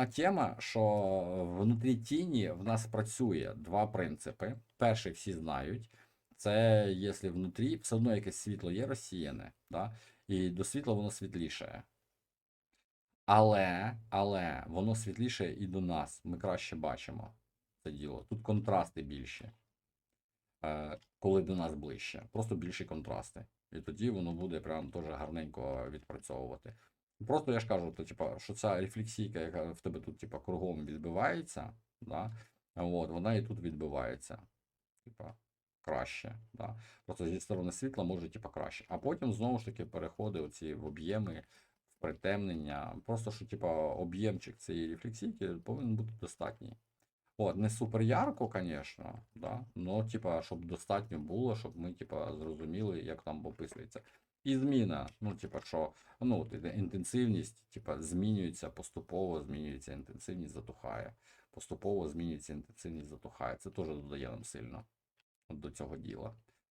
гарна тема, що внутрі тіні в нас працює два принципи. Перший всі знають. Це якщо внутрі все одно якесь світло є розсіяне, да? і до світла воно світліше. Але, але воно світліше і до нас. Ми краще бачимо це діло. Тут контрасти більші, е, коли до нас ближче. Просто більші контрасти. І тоді воно буде прям теж гарненько відпрацьовувати. Просто я ж кажу, то, типу, що ця рефлексійка, яка в тебе тут типу, кругом відбивається, да? от, вона і тут відбивається. Типа, краще. Да? Просто зі сторони світла може типу, краще. А потім знову ж таки переходи оці в об'єми, в притемнення. Просто що типу, об'ємчик цієї рефлексійки повинен бути достатній. От, не супер ярко, звісно, да? но, типа, щоб достатньо було, щоб ми, типа, зрозуміли, як там описується. І зміна, ну, типа, що, ну, інтенсивність, типа, змінюється поступово, змінюється інтенсивність, затухає. Поступово змінюється інтенсивність, затухає. Це теж додає нам сильно до цього діла.